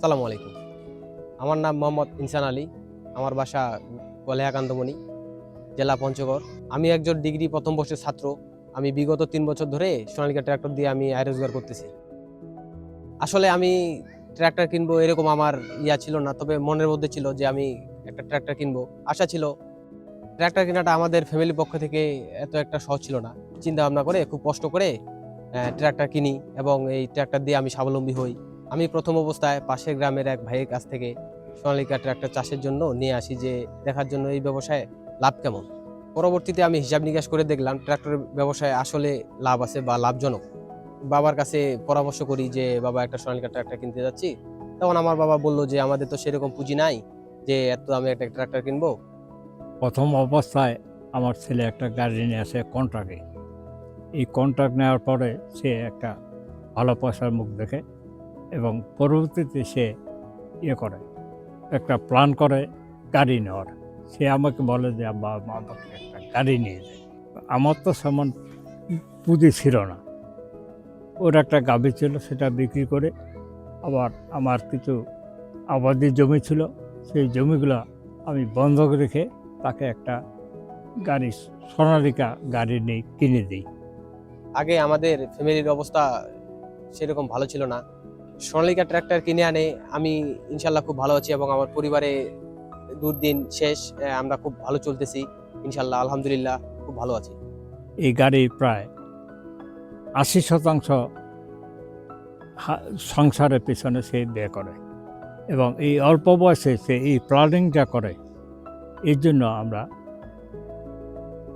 সালামু আলাইকুম। আমার নাম মোহাম্মদ ইনসান আলী। আমার বাসা গলেহা কান্দমণি জেলা পঞ্চগড়। আমি একজন ডিগ্রি প্রথম বর্ষের ছাত্র। আমি বিগত তিন বছর ধরে সোনালিকা ট্র্যাক্টর দিয়ে আমি আয় রোজগার করতেছি। আসলে আমি ট্র্যাক্টর কিনবো এরকম আমার ইয়া ছিল না, তবে মনের মধ্যে ছিল যে আমি একটা ট্র্যাক্টর কিনবো। আশা ছিল ট্র্যাক্টর কেনাটা আমাদের ফ্যামিলির পক্ষ থেকে এত একটা সহজ ছিল না। চিন্তা ভাবনা করে, খুব কষ্ট করে ট্র্যাক্টর কিনি এবং এই ট্র্যাক্টর দিয়ে আমি স্বাবলম্বী হই। আমি প্রথম অবস্থায় পাশের গ্রামের এক ভাইয়ের কাছ থেকে সোনালিকা ট্র্যাক্টর চাষের জন্য নিয়ে আসি যে, দেখার জন্য এই ব্যবসায় লাভ কেমন? পরবর্তীতে আমি হিসাব নিকাশ করে দেখলাম ট্র্যাক্টর ব্যবসায় আসলে লাভ আছে বা লাভজনক। বাবার কাছে পরামর্শ করি যে, বাবা, একটা সোনালিকা ট্র্যাক্টর কিনতে যাচ্ছি। তখন আমার বাবা বলল যে, আমাদের তো সেরকম পুঁজি নাই যে, এত আমি একটা ট্র্যাক্টর কিনবো। প্রথম অবস্থায় আমার ছেলে একটা গাড়ি নিয়ে আসে কন্ট্রাক্টে এই কন্ট্রাক্ট নেওয়ার পরে সে একটা ভালো পয়সার মুখ দেখে এবং পরবর্তীতে সে ইয়ে করে, একটা প্ল্যান করে গাড়ি নেওয়ার। সে আমাকে বলে যে, আব্বা আমাকে একটা গাড়ি নিয়ে যায় আমার তো সেমন পুঁজি ছিল না। ওর একটা গাভি ছিল, সেটা বিক্রি করে আবার আমার কিছু আবাদি জমি ছিল, সেই জমিগুলো আমি বন্ধক রেখে তাকে একটা গাড়ি সোনালিকা গাড়ি নিয়ে কিনে দিই। আগে আমাদের ফ্যামিলির অবস্থা সেরকম ভালো ছিল না। সোনালিকা ট্র্যাক্টর কিনে আনে, আমি ইনশাল্লাহ খুব ভালো আছি এবং আমার পরিবারে দুর্দিন শেষ আমরা খুব ভালো চলতেছি, ইনশাল্লাহ, আলহামদুলিল্লাহ, খুব ভালো আছি। এই গাড়ির প্রায় আশি শতাংশ সংসারের পিছনে সে ব্যয় করে এবং এই অল্প বয়সে সে এই প্ল্যানিংটা করে, এর জন্য আমরা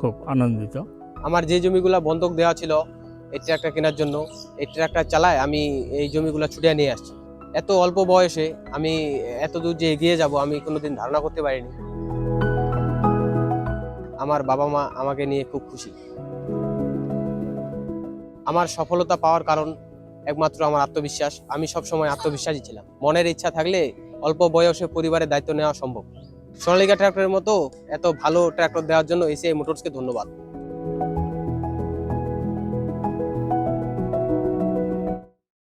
খুব আনন্দিত। আমার যে জমিগুলো বন্ধক দেওয়া ছিল, এই ট্র্যাক্টর কেনার জন্য, এই ট্র্যাক্টর চালায় আমি এই জমিগুলো ছুটিয়ে নিয়ে আসছি। এত অল্প বয়সে আমি এত দূর যে এগিয়ে যাব, আমি কোনোদিন ধারণা করতে পারিনি। আমার বাবা মা আমাকে নিয়ে খুব খুশি। আমার সফলতা পাওয়ার কারণ একমাত্র আমার আত্মবিশ্বাস। আমি সবসময় আত্মবিশ্বাসী ছিলাম। মনের ইচ্ছা থাকলে অল্প বয়সে পরিবারের দায়িত্ব নেওয়া সম্ভব। সোনালিকা ট্র্যাক্টরের মতো এত ভালো ট্র্যাক্টর দেওয়ার জন্য এসিআই মোটরসকে ধন্যবাদ।